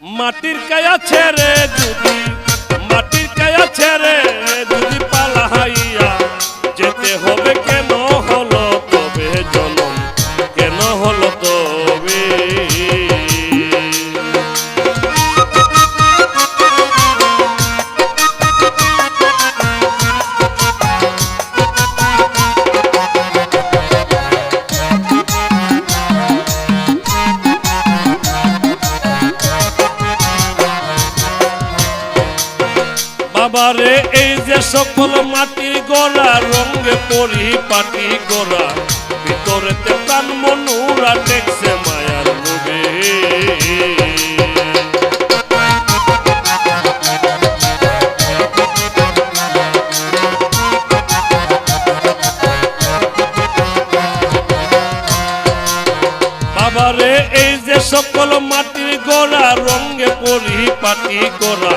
মাটির কায়া ছেড়ে যদি মাটির কায়া ছেড়ে যদি পালাহাইয়া যেতে হবে বাবারে, এই যে সকল মাটির গড়া, রঙে পরিপাটি গড়া, ভিতরেতে প্রাণ মনুরা টেকছে মায়ার যে সকল মাটির গড়া, রঙে পরিপাটি গড়া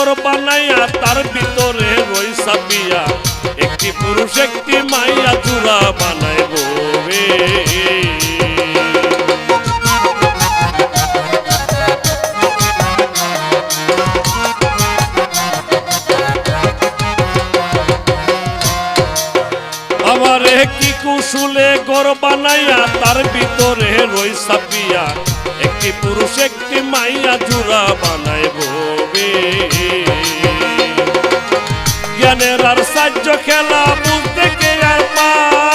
গড় বানাইয়া, তার ভিতরে রই সাপিয়া একটি পুরুষ, একটি মাইয়া চূড়া বানাই রে। আবারে কি কৌশলে গড় বানাইয়া, তার ভিতরে রই সাপিয়া একটি পুরুষ, একটি মাইয়া জুড়া বানায় ভোবে জ্ঞানের আর সাহায্য খেলা বুঝতে কে আর পারে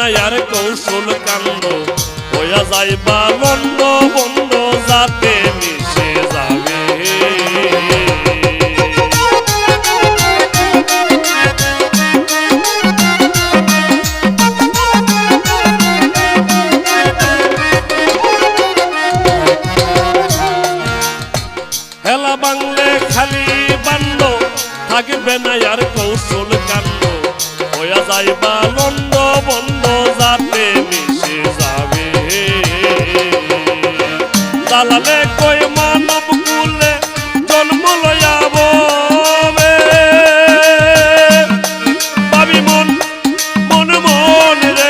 আর কৌশল কান্ড হইয়া যাইবা লন্ড বন্ড যাতে মিশে যাবে। হেলা বাংলে খালি বান্ড থাকবে না আর কৌশল কাণ্ড। হইয়া যাইবা লন্ড চালালে কই মানব কুলে জন্ম লয়াব মন মন মন রে।